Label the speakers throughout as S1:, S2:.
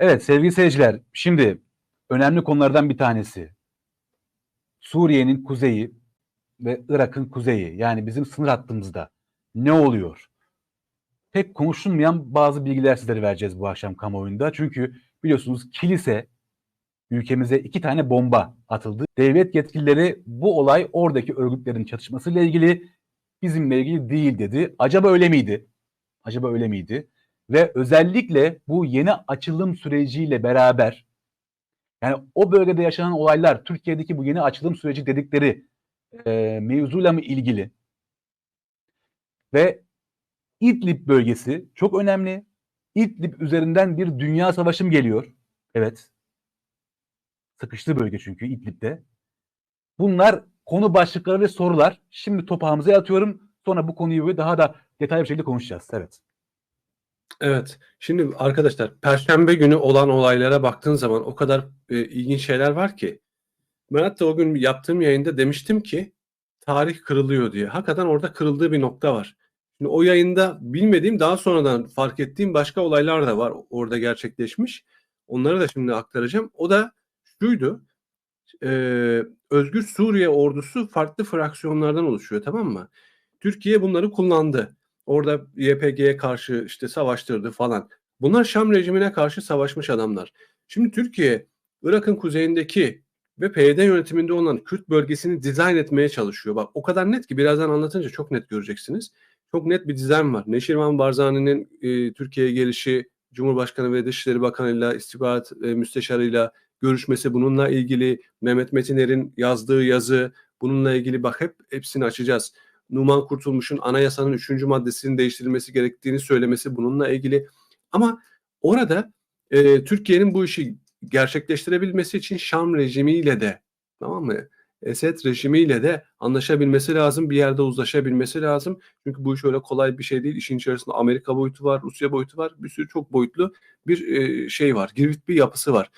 S1: Evet sevgili seyirciler, şimdi önemli konulardan bir tanesi. Suriye'nin kuzeyi ve Irak'ın kuzeyi yani bizim sınır hattımızda ne oluyor? Pek konuşulmayan bazı bilgiler sizlere vereceğiz bu akşam kamuoyunda. Çünkü biliyorsunuz kilise ülkemize iki tane bomba atıldı. Devlet yetkilileri bu olay oradaki örgütlerin çatışmasıyla ilgili bizimle ilgili değil dedi. Acaba öyle miydi? Acaba öyle miydi? Ve özellikle bu yeni açılım süreciyle beraber yani o bölgede yaşanan olaylar Türkiye'deki bu yeni açılım süreci dedikleri e, mevzuyla mı ilgili? Ve İdlib bölgesi çok önemli. İdlib üzerinden bir dünya savaşı mı geliyor? Evet. Sıkıştı bölge çünkü İdlib'de. Bunlar konu başlıkları ve sorular. Şimdi topağımıza atıyorum. Sonra bu konuyu daha da detaylı bir şekilde konuşacağız. Evet.
S2: Evet. Şimdi arkadaşlar Perşembe günü olan olaylara baktığın zaman o kadar e, ilginç şeyler var ki. Ben hatta o gün yaptığım yayında demiştim ki tarih kırılıyor diye. Hakikaten orada kırıldığı bir nokta var. Şimdi o yayında bilmediğim daha sonradan fark ettiğim başka olaylar da var orada gerçekleşmiş. Onları da şimdi aktaracağım. O da şuydu. E, Özgür Suriye ordusu farklı fraksiyonlardan oluşuyor tamam mı? Türkiye bunları kullandı. Orada YPG'ye karşı işte savaştırdı falan. Bunlar Şam rejimine karşı savaşmış adamlar. Şimdi Türkiye Irak'ın kuzeyindeki ve PYD yönetiminde olan Kürt bölgesini dizayn etmeye çalışıyor. Bak o kadar net ki birazdan anlatınca çok net göreceksiniz. Çok net bir dizayn var. Neşirvan Barzani'nin e, Türkiye'ye gelişi, Cumhurbaşkanı ve Dışişleri Bakanı'yla, istihbarat e, müsteşarıyla görüşmesi bununla ilgili, Mehmet Metiner'in yazdığı yazı bununla ilgili bak hep hepsini açacağız. Numan Kurtulmuş'un anayasanın 3. maddesinin değiştirilmesi gerektiğini söylemesi bununla ilgili. Ama orada e, Türkiye'nin bu işi gerçekleştirebilmesi için Şam rejimiyle de tamam mı? Esed rejimiyle de anlaşabilmesi lazım. Bir yerde uzlaşabilmesi lazım. Çünkü bu iş öyle kolay bir şey değil. İşin içerisinde Amerika boyutu var, Rusya boyutu var. Bir sürü çok boyutlu bir e, şey var. Girvit bir yapısı var.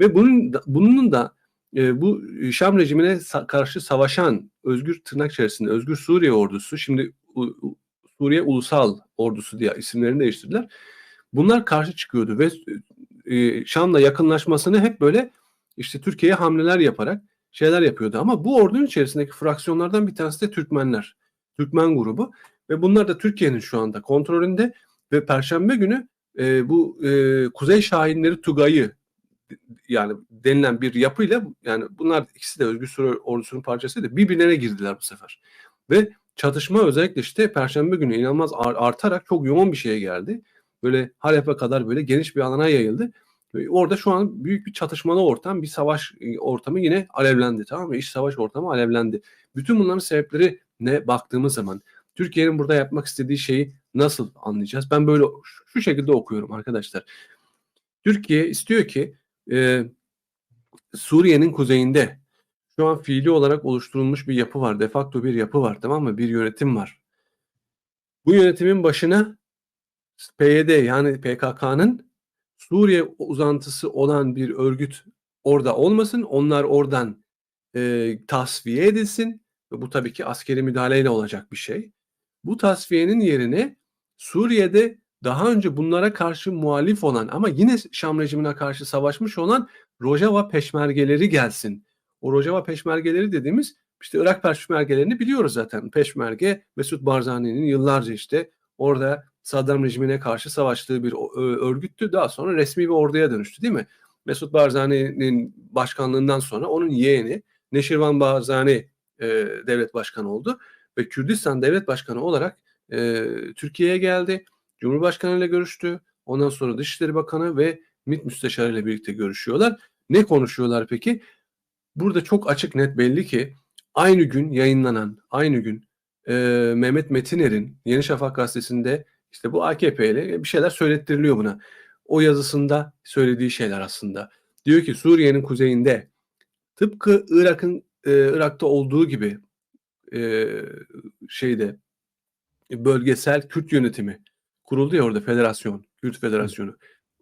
S2: Ve bunun da, bunun da e, bu Şam rejimine sa- karşı savaşan özgür tırnak içerisinde özgür Suriye ordusu şimdi U- Suriye Ulusal Ordusu diye isimlerini değiştirdiler. Bunlar karşı çıkıyordu ve e, Şam'la yakınlaşmasını hep böyle işte Türkiye'ye hamleler yaparak şeyler yapıyordu. Ama bu ordunun içerisindeki fraksiyonlardan bir tanesi de Türkmenler. Türkmen grubu ve bunlar da Türkiye'nin şu anda kontrolünde ve Perşembe günü e, bu e, Kuzey Şahinleri Tugay'ı yani denilen bir yapıyla yani bunlar ikisi de Özgür ordusunun parçasıydı. Birbirlerine girdiler bu sefer. Ve çatışma özellikle işte Perşembe günü inanılmaz artarak çok yoğun bir şeye geldi. Böyle Halep'e kadar böyle geniş bir alana yayıldı. Orada şu an büyük bir çatışmalı ortam, bir savaş ortamı yine alevlendi. Tamam mı? İş savaş ortamı alevlendi. Bütün bunların sebepleri ne baktığımız zaman Türkiye'nin burada yapmak istediği şeyi nasıl anlayacağız? Ben böyle şu şekilde okuyorum arkadaşlar. Türkiye istiyor ki e, Suriye'nin kuzeyinde şu an fiili olarak oluşturulmuş bir yapı var. De facto bir yapı var tamam mı? Bir yönetim var. Bu yönetimin başına PYD yani PKK'nın Suriye uzantısı olan bir örgüt orada olmasın. Onlar oradan e, tasfiye edilsin. Ve bu tabii ki askeri müdahaleyle olacak bir şey. Bu tasfiyenin yerine Suriye'de daha önce bunlara karşı muhalif olan ama yine Şam rejimine karşı savaşmış olan Rojava peşmergeleri gelsin. O Rojava peşmergeleri dediğimiz işte Irak peşmergelerini biliyoruz zaten. Peşmerge Mesut Barzani'nin yıllarca işte orada Saddam rejimine karşı savaştığı bir örgüttü. Daha sonra resmi bir orduya dönüştü değil mi? Mesut Barzani'nin başkanlığından sonra onun yeğeni Neşirvan Barzani e, devlet başkanı oldu ve Kürdistan devlet başkanı olarak e, Türkiye'ye geldi. Cumhurbaşkanı ile görüştü. Ondan sonra Dışişleri Bakanı ve MİT Müsteşarı ile birlikte görüşüyorlar. Ne konuşuyorlar peki? Burada çok açık net belli ki aynı gün yayınlanan, aynı gün e, Mehmet Metiner'in Yeni Şafak gazetesinde işte bu AKP ile bir şeyler söylettiriliyor buna. O yazısında söylediği şeyler aslında. Diyor ki Suriye'nin kuzeyinde tıpkı Irak'ın e, Irak'ta olduğu gibi e, şeyde bölgesel Kürt yönetimi kuruldu ya orada federasyon, Kürt Federasyonu.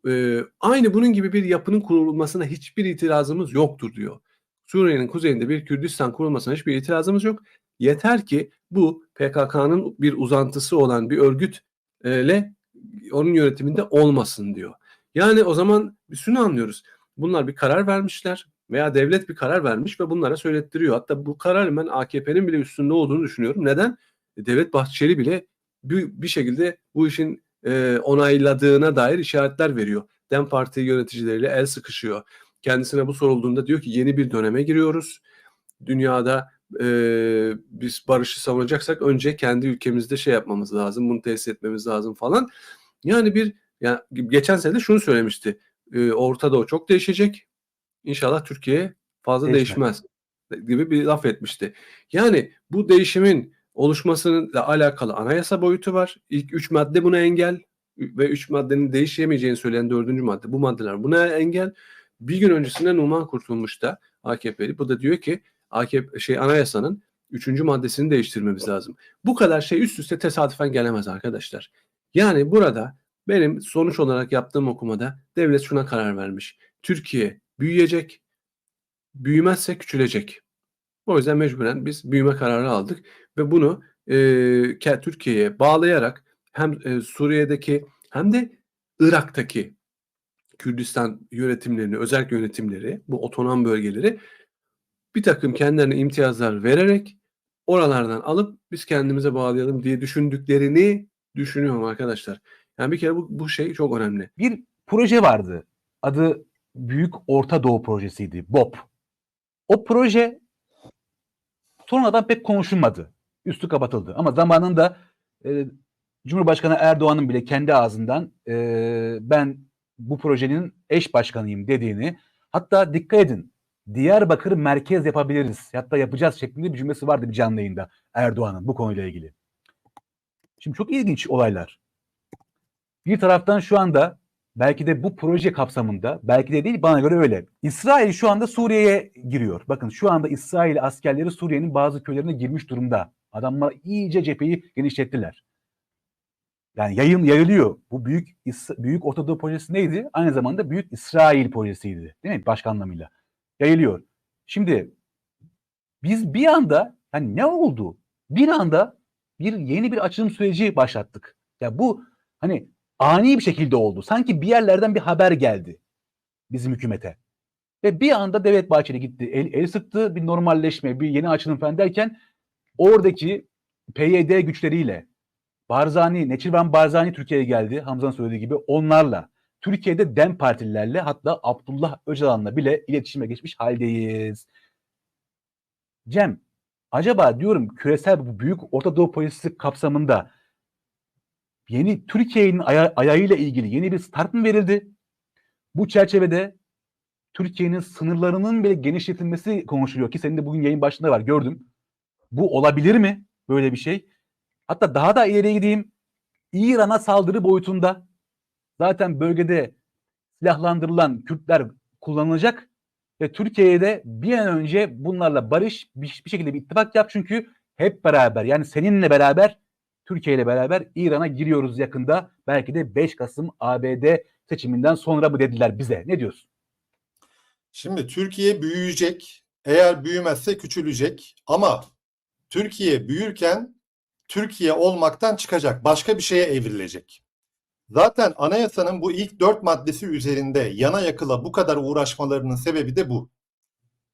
S2: Ee, aynı bunun gibi bir yapının kurulmasına hiçbir itirazımız yoktur diyor. Suriye'nin kuzeyinde bir Kürdistan kurulmasına hiçbir itirazımız yok. Yeter ki bu PKK'nın bir uzantısı olan bir örgütle onun yönetiminde olmasın diyor. Yani o zaman biz şunu anlıyoruz. Bunlar bir karar vermişler veya devlet bir karar vermiş ve bunlara söylettiriyor. Hatta bu kararın ben AKP'nin bile üstünde olduğunu düşünüyorum. Neden? E, Devlet Bahçeli bile bir, bir şekilde bu işin e, onayladığına dair işaretler veriyor. DEM Parti yöneticileriyle el sıkışıyor. Kendisine bu sorulduğunda diyor ki yeni bir döneme giriyoruz. Dünyada e, biz barışı savunacaksak önce kendi ülkemizde şey yapmamız lazım, bunu tesis etmemiz lazım falan. Yani bir yani geçen sene de şunu söylemişti. E, Orta Doğu çok değişecek. İnşallah Türkiye fazla
S1: Değişmez.
S2: değişmez gibi bir laf etmişti. Yani bu değişimin oluşmasıyla alakalı anayasa boyutu var. İlk üç madde buna engel ve üç maddenin değişemeyeceğini söyleyen dördüncü madde. Bu maddeler buna engel. Bir gün öncesinde Numan Kurtulmuş da AKP'li. Bu da diyor ki AKP şey anayasanın üçüncü maddesini değiştirmemiz lazım. Bu kadar şey üst üste tesadüfen gelemez arkadaşlar. Yani burada benim sonuç olarak yaptığım okumada devlet şuna karar vermiş. Türkiye büyüyecek, büyümezse küçülecek. O yüzden mecburen biz büyüme kararı aldık ve bunu e, Türkiye'ye bağlayarak hem e, Suriye'deki hem de Irak'taki Kürdistan yönetimlerini, özel yönetimleri, bu otonom bölgeleri bir takım kendilerine imtiyazlar vererek oralardan alıp biz kendimize bağlayalım diye düşündüklerini düşünüyorum arkadaşlar. Yani bir kere bu, bu şey çok önemli.
S1: Bir proje vardı. Adı Büyük Orta Doğu Projesi'ydi. BOP. O proje sonradan pek konuşulmadı. Üstü kapatıldı. Ama zamanında e, Cumhurbaşkanı Erdoğan'ın bile kendi ağzından e, ben bu projenin eş başkanıyım dediğini hatta dikkat edin Diyarbakır merkez yapabiliriz. Hatta yapacağız şeklinde bir cümlesi vardı bir canlı yayında Erdoğan'ın bu konuyla ilgili. Şimdi çok ilginç olaylar. Bir taraftan şu anda belki de bu proje kapsamında belki de değil bana göre öyle. İsrail şu anda Suriye'ye giriyor. Bakın şu anda İsrail askerleri Suriye'nin bazı köylerine girmiş durumda. Adamlar iyice cepheyi genişlettiler. Yani yayın yayılıyor. Bu büyük büyük Orta Doğu projesi neydi? Aynı zamanda büyük İsrail projesiydi. Değil mi? Başka anlamıyla. Yayılıyor. Şimdi biz bir anda yani ne oldu? Bir anda bir yeni bir açılım süreci başlattık. Ya bu hani ani bir şekilde oldu. Sanki bir yerlerden bir haber geldi bizim hükümete. Ve bir anda Devlet Bahçeli gitti. El, el sıktı bir normalleşme, bir yeni açılım falan derken oradaki PYD güçleriyle Barzani, Neçirvan Barzani Türkiye'ye geldi. Hamza'nın söylediği gibi onlarla. Türkiye'de DEM partililerle hatta Abdullah Öcalan'la bile iletişime geçmiş haldeyiz. Cem, acaba diyorum küresel bu büyük Orta Doğu projesi kapsamında yeni Türkiye'nin aya- ayağıyla ilgili yeni bir start mı verildi? Bu çerçevede Türkiye'nin sınırlarının bile genişletilmesi konuşuluyor ki senin de bugün yayın başında var gördüm. Bu olabilir mi böyle bir şey? Hatta daha da ileriye gideyim. İran'a saldırı boyutunda zaten bölgede silahlandırılan Kürtler kullanılacak ve Türkiye'ye de bir an önce bunlarla barış bir, bir şekilde bir ittifak yap çünkü hep beraber yani seninle beraber Türkiye ile beraber İran'a giriyoruz yakında. Belki de 5 Kasım ABD seçiminden sonra bu dediler bize. Ne diyorsun?
S3: Şimdi Türkiye büyüyecek. Eğer büyümezse küçülecek. Ama Türkiye büyürken Türkiye olmaktan çıkacak. Başka bir şeye evrilecek. Zaten anayasanın bu ilk dört maddesi üzerinde yana yakıla bu kadar uğraşmalarının sebebi de bu.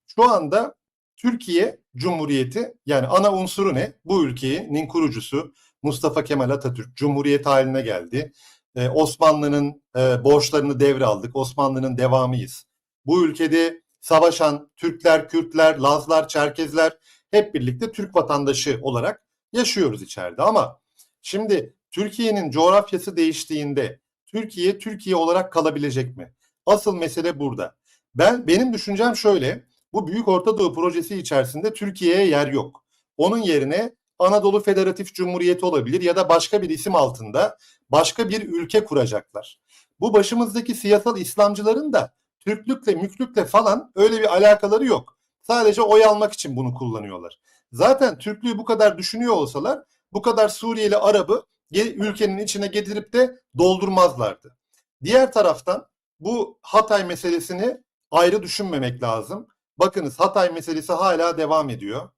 S3: Şu anda Türkiye Cumhuriyeti yani ana unsuru ne? Bu ülkenin kurucusu Mustafa Kemal Atatürk Cumhuriyet haline geldi. Ee, Osmanlı'nın e, borçlarını devraldık. Osmanlı'nın devamıyız. Bu ülkede savaşan Türkler, Kürtler, Lazlar, Çerkezler hep birlikte Türk vatandaşı olarak yaşıyoruz içeride. Ama şimdi Türkiye'nin coğrafyası değiştiğinde Türkiye Türkiye olarak kalabilecek mi? Asıl mesele burada. Ben benim düşüncem şöyle. Bu Büyük Orta Doğu projesi içerisinde Türkiye'ye yer yok. Onun yerine Anadolu Federatif Cumhuriyeti olabilir ya da başka bir isim altında başka bir ülke kuracaklar. Bu başımızdaki siyasal İslamcıların da Türklükle, müklükle falan öyle bir alakaları yok. Sadece oy almak için bunu kullanıyorlar. Zaten Türklüğü bu kadar düşünüyor olsalar bu kadar Suriyeli Arap'ı ge- ülkenin içine getirip de doldurmazlardı. Diğer taraftan bu Hatay meselesini ayrı düşünmemek lazım. Bakınız Hatay meselesi hala devam ediyor.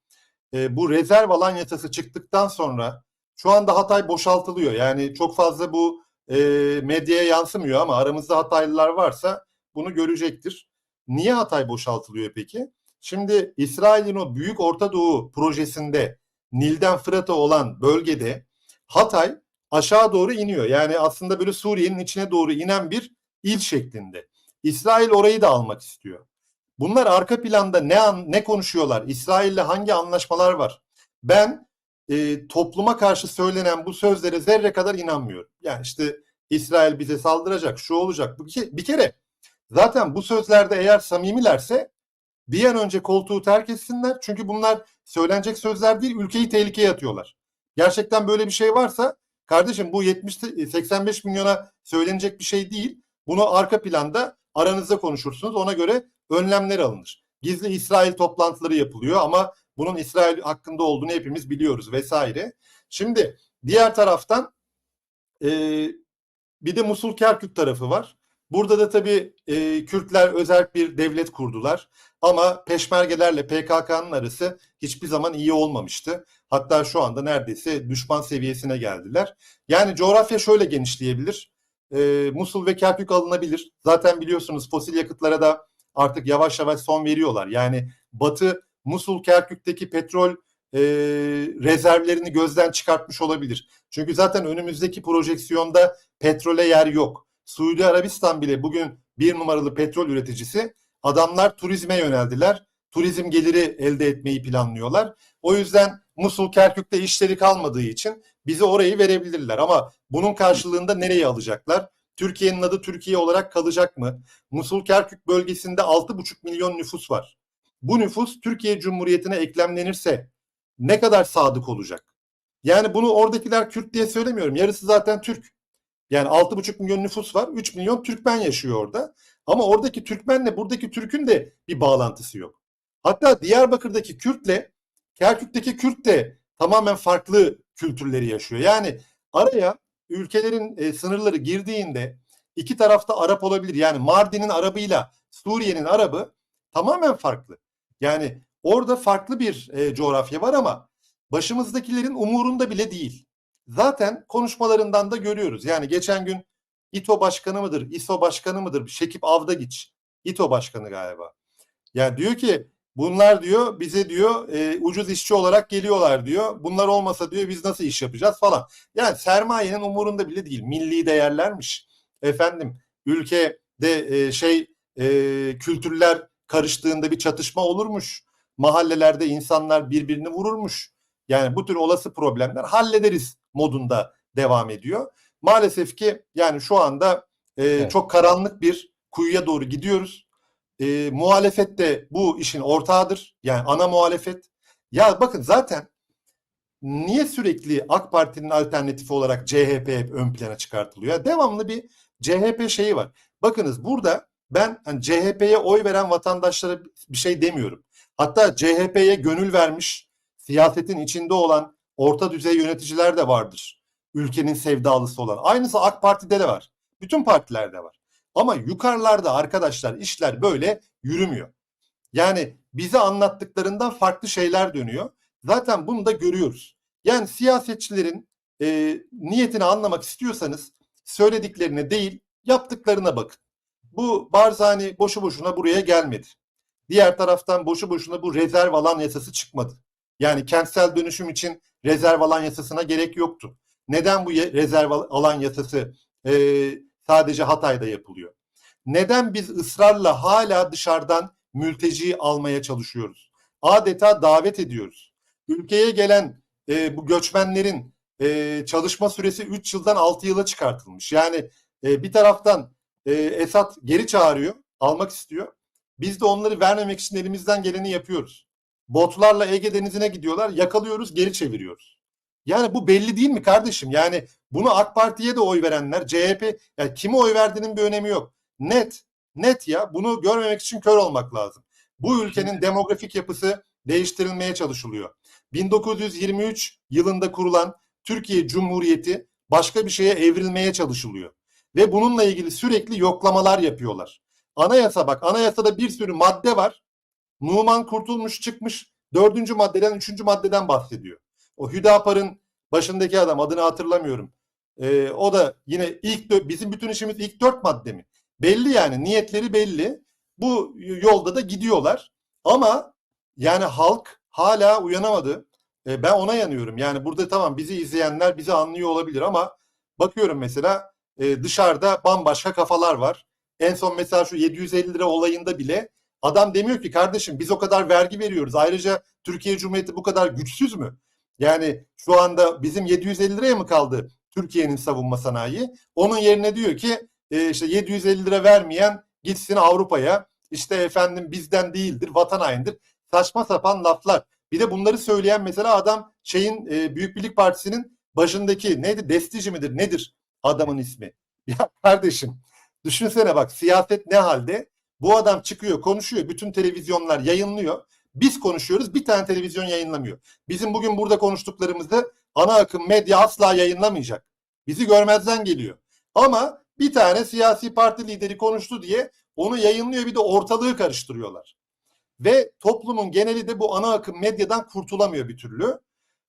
S3: E, bu rezerv alan yasası çıktıktan sonra şu anda Hatay boşaltılıyor. Yani çok fazla bu e, medyaya yansımıyor ama aramızda Hataylılar varsa bunu görecektir. Niye Hatay boşaltılıyor peki? Şimdi İsrail'in o Büyük Orta Doğu projesinde Nil'den Fırat'a olan bölgede Hatay aşağı doğru iniyor. Yani aslında böyle Suriye'nin içine doğru inen bir il şeklinde. İsrail orayı da almak istiyor. Bunlar arka planda ne an, ne konuşuyorlar? İsrail'le hangi anlaşmalar var? Ben e, topluma karşı söylenen bu sözlere zerre kadar inanmıyorum. Yani işte İsrail bize saldıracak, şu olacak. Bir kere zaten bu sözlerde eğer samimilerse bir an önce koltuğu terk etsinler. Çünkü bunlar söylenecek sözler değil, ülkeyi tehlikeye atıyorlar. Gerçekten böyle bir şey varsa kardeşim bu 70 85 milyona söylenecek bir şey değil. Bunu arka planda aranızda konuşursunuz. Ona göre önlemler alınır. Gizli İsrail toplantıları yapılıyor ama bunun İsrail hakkında olduğunu hepimiz biliyoruz vesaire. Şimdi diğer taraftan e, bir de Musul Kerkük tarafı var. Burada da tabii e, Kürtler özel bir devlet kurdular. Ama peşmergelerle PKK'nın arası hiçbir zaman iyi olmamıştı. Hatta şu anda neredeyse düşman seviyesine geldiler. Yani coğrafya şöyle genişleyebilir. E, Musul ve Kerkük alınabilir. Zaten biliyorsunuz fosil yakıtlara da artık yavaş yavaş son veriyorlar. Yani Batı Musul Kerkük'teki petrol e, rezervlerini gözden çıkartmış olabilir. Çünkü zaten önümüzdeki projeksiyonda petrole yer yok. Suudi Arabistan bile bugün bir numaralı petrol üreticisi. Adamlar turizme yöneldiler. Turizm geliri elde etmeyi planlıyorlar. O yüzden Musul Kerkük'te işleri kalmadığı için bize orayı verebilirler. Ama bunun karşılığında nereye alacaklar? Türkiye'nin adı Türkiye olarak kalacak mı? Musul Kerkük bölgesinde 6,5 milyon nüfus var. Bu nüfus Türkiye Cumhuriyeti'ne eklemlenirse ne kadar sadık olacak? Yani bunu oradakiler Kürt diye söylemiyorum. Yarısı zaten Türk. Yani 6,5 milyon nüfus var. 3 milyon Türkmen yaşıyor orada. Ama oradaki Türkmenle buradaki Türk'ün de bir bağlantısı yok. Hatta Diyarbakır'daki Kürt'le Kerkük'teki Kürt de tamamen farklı kültürleri yaşıyor. Yani araya ülkelerin e, sınırları girdiğinde iki tarafta Arap olabilir. Yani Mardin'in Arabıyla Suriye'nin Arabı tamamen farklı. Yani orada farklı bir e, coğrafya var ama başımızdakilerin umurunda bile değil. Zaten konuşmalarından da görüyoruz. Yani geçen gün İTO başkanı mıdır, İSO başkanı mıdır? Şekip Avdagiç, İTO başkanı galiba. Yani diyor ki bunlar diyor bize diyor e, ucuz işçi olarak geliyorlar diyor. Bunlar olmasa diyor biz nasıl iş yapacağız falan. Yani sermayenin umurunda bile değil. Milli değerlermiş. Efendim ülkede e, şey e, kültürler karıştığında bir çatışma olurmuş. Mahallelerde insanlar birbirini vururmuş. Yani bu tür olası problemler hallederiz modunda devam ediyor. Maalesef ki yani şu anda e,
S1: Evet.
S3: çok karanlık bir kuyuya doğru gidiyoruz. E, muhalefet de bu işin ortağıdır. Yani ana muhalefet. Ya bakın zaten niye sürekli AK Parti'nin alternatifi olarak CHP hep ön plana çıkartılıyor? Devamlı bir CHP şeyi var. Bakınız burada ben hani CHP'ye oy veren vatandaşlara bir şey demiyorum. Hatta CHP'ye gönül vermiş, siyasetin içinde olan orta düzey yöneticiler de vardır. Ülkenin sevdalısı olan. Aynısı AK Parti'de de var. Bütün partilerde var. Ama yukarılarda arkadaşlar işler böyle yürümüyor. Yani bize anlattıklarından farklı şeyler dönüyor. Zaten bunu da görüyoruz. Yani siyasetçilerin e, niyetini anlamak istiyorsanız söylediklerine değil yaptıklarına bakın. Bu Barzani boşu boşuna buraya gelmedi. Diğer taraftan boşu boşuna bu rezerv alan yasası çıkmadı. Yani kentsel dönüşüm için rezerv alan yasasına gerek yoktu. Neden bu rezerv al- alan yasası e, sadece Hatay'da yapılıyor? Neden biz ısrarla hala dışarıdan mülteci almaya çalışıyoruz? Adeta davet ediyoruz. Ülkeye gelen e, bu göçmenlerin e, çalışma süresi 3 yıldan 6 yıla çıkartılmış. Yani e, bir taraftan e, Esad geri çağırıyor, almak istiyor. Biz de onları vermemek için elimizden geleni yapıyoruz. Botlarla Ege Denizi'ne gidiyorlar, yakalıyoruz, geri çeviriyoruz. Yani bu belli değil mi kardeşim? Yani bunu AK Parti'ye de oy verenler, CHP, yani kime oy verdiğinin bir önemi yok. Net, net ya. Bunu görmemek için kör olmak lazım. Bu ülkenin demografik yapısı değiştirilmeye çalışılıyor. 1923 yılında kurulan Türkiye Cumhuriyeti başka bir şeye evrilmeye çalışılıyor. Ve bununla ilgili sürekli yoklamalar yapıyorlar. Anayasa bak, anayasada bir sürü madde var. Numan Kurtulmuş çıkmış dördüncü maddeden, üçüncü maddeden bahsediyor. O Hüdapar'ın başındaki adam adını hatırlamıyorum. Ee, o da yine ilk bizim bütün işimiz ilk dört madde mi? Belli yani niyetleri belli. Bu yolda da gidiyorlar. Ama yani halk hala uyanamadı. Ee, ben ona yanıyorum. Yani burada tamam bizi izleyenler bizi anlıyor olabilir ama bakıyorum mesela e, dışarıda bambaşka kafalar var. En son mesela şu 750 lira olayında bile adam demiyor ki kardeşim biz o kadar vergi veriyoruz. Ayrıca Türkiye Cumhuriyeti bu kadar güçsüz mü? Yani şu anda bizim 750 liraya mı kaldı Türkiye'nin savunma sanayi? Onun yerine diyor ki e, işte 750 lira vermeyen gitsin Avrupa'ya. İşte efendim bizden değildir, vatan hainidir. Saçma sapan laflar. Bir de bunları söyleyen mesela adam şeyin e, Büyük Birlik Partisi'nin başındaki neydi? Destici midir? Nedir adamın ismi? Ya kardeşim düşünsene bak siyaset ne halde? Bu adam çıkıyor, konuşuyor. Bütün televizyonlar yayınlıyor. Biz konuşuyoruz. Bir tane televizyon yayınlamıyor. Bizim bugün burada konuştuklarımızı ana akım medya asla yayınlamayacak. Bizi görmezden geliyor. Ama bir tane siyasi parti lideri konuştu diye onu yayınlıyor bir de ortalığı karıştırıyorlar. Ve toplumun geneli de bu ana akım medyadan kurtulamıyor bir türlü.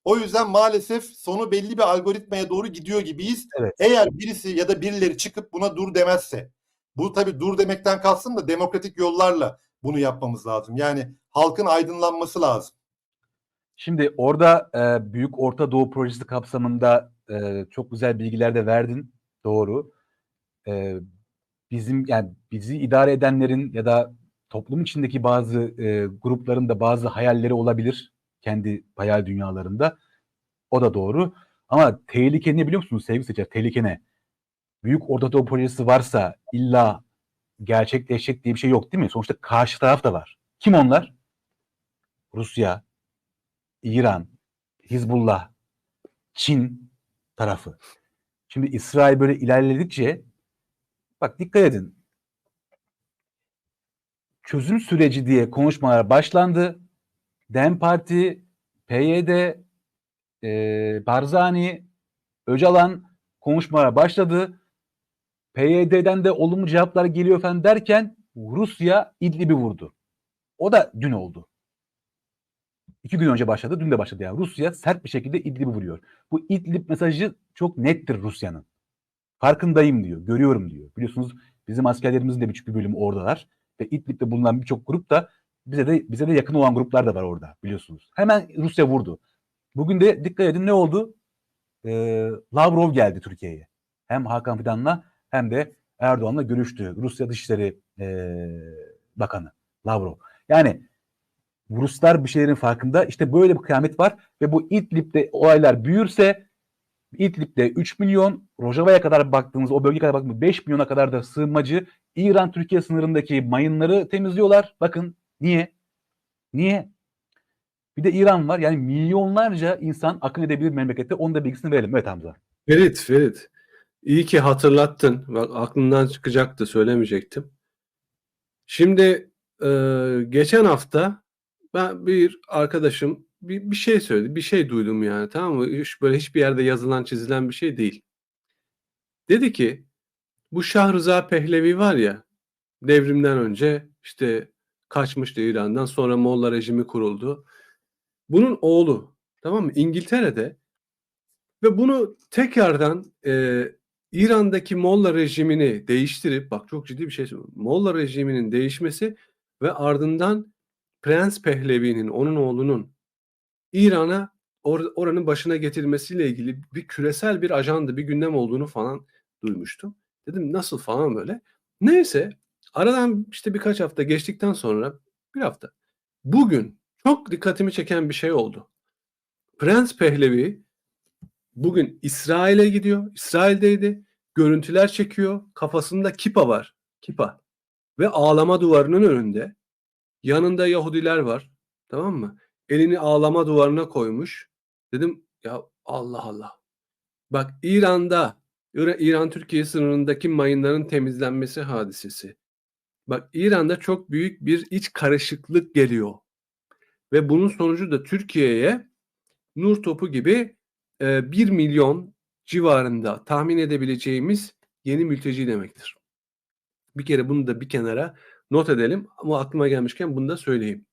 S3: O yüzden maalesef sonu belli bir algoritmaya doğru gidiyor gibiyiz.
S1: Evet.
S3: Eğer birisi ya da birileri çıkıp buna dur demezse, bu tabii dur demekten kalsın da demokratik yollarla bunu yapmamız lazım. Yani halkın aydınlanması lazım.
S1: Şimdi orada e, Büyük Orta Doğu Projesi kapsamında e, çok güzel bilgiler de verdin. Doğru. E, bizim yani bizi idare edenlerin ya da toplum içindeki bazı e, grupların da bazı hayalleri olabilir kendi hayal dünyalarında. O da doğru. Ama tehlike ne biliyor musunuz sevgili seçer? Tehlike ne? Büyük Orta Doğu Projesi varsa illa gerçekleşecek diye bir şey yok değil mi? Sonuçta karşı taraf da var. Kim onlar? Rusya, İran, Hizbullah, Çin tarafı. Şimdi İsrail böyle ilerledikçe bak dikkat edin. Çözüm süreci diye konuşmalar başlandı. DEM Parti, PYD, e, Barzani, Öcalan konuşmalara başladı. PYD'den de olumlu cevaplar geliyor falan derken Rusya İdlib'i vurdu. O da dün oldu. İki gün önce başladı, dün de başladı yani. Rusya sert bir şekilde İdlib'i vuruyor. Bu İdlib mesajı çok nettir Rusya'nın. Farkındayım diyor, görüyorum diyor. Biliyorsunuz bizim askerlerimizin de bir bölümü oradalar. Ve İdlib'de bulunan birçok grup da bize de bize de yakın olan gruplar da var orada biliyorsunuz. Hemen Rusya vurdu. Bugün de dikkat edin ne oldu? Ee, Lavrov geldi Türkiye'ye. Hem Hakan Fidan'la hem de Erdoğan'la görüştü. Rusya Dışişleri ee, Bakanı Lavrov. Yani Ruslar bir şeylerin farkında. İşte böyle bir kıyamet var ve bu İdlib'de olaylar büyürse İdlib'de 3 milyon, Rojava'ya kadar baktığımız, o bölgeye kadar baktığımız 5 milyona kadar da sığınmacı İran-Türkiye sınırındaki mayınları temizliyorlar. Bakın niye? Niye? Bir de İran var. Yani milyonlarca insan akın edebilir memlekette. Onun da bilgisini verelim. Evet Hamza.
S2: Ferit, Ferit. İyi ki hatırlattın. Bak aklımdan çıkacaktı, söylemeyecektim. Şimdi e, geçen hafta ben bir arkadaşım bir, bir şey söyledi. Bir şey duydum yani tamam mı? Hiç, böyle hiçbir yerde yazılan çizilen bir şey değil. Dedi ki bu Şah Rıza Pehlevi var ya devrimden önce işte kaçmıştı İran'dan sonra Molla rejimi kuruldu. Bunun oğlu tamam mı? İngiltere'de ve bunu tekrardan e, İran'daki Molla rejimini değiştirip bak çok ciddi bir şey. Molla rejiminin değişmesi ve ardından Prens Pehlevi'nin onun oğlunun İran'a or- oranın başına getirilmesiyle ilgili bir küresel bir ajandı, bir gündem olduğunu falan duymuştum. Dedim nasıl falan böyle. Neyse aradan işte birkaç hafta geçtikten sonra bir hafta. Bugün çok dikkatimi çeken bir şey oldu. Prens Pehlevi bugün İsrail'e gidiyor. İsrail'deydi. Görüntüler çekiyor. Kafasında kipa var. Kipa. Ve ağlama duvarının önünde. Yanında Yahudiler var. Tamam mı? Elini ağlama duvarına koymuş. Dedim ya Allah Allah. Bak İran'da İran-Türkiye sınırındaki mayınların temizlenmesi hadisesi. Bak İran'da çok büyük bir iç karışıklık geliyor. Ve bunun sonucu da Türkiye'ye nur topu gibi e, 1 milyon civarında tahmin edebileceğimiz yeni mülteci demektir. Bir kere bunu da bir kenara not edelim ama aklıma gelmişken bunu da söyleyeyim.